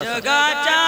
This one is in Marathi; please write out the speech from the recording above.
जगाच्या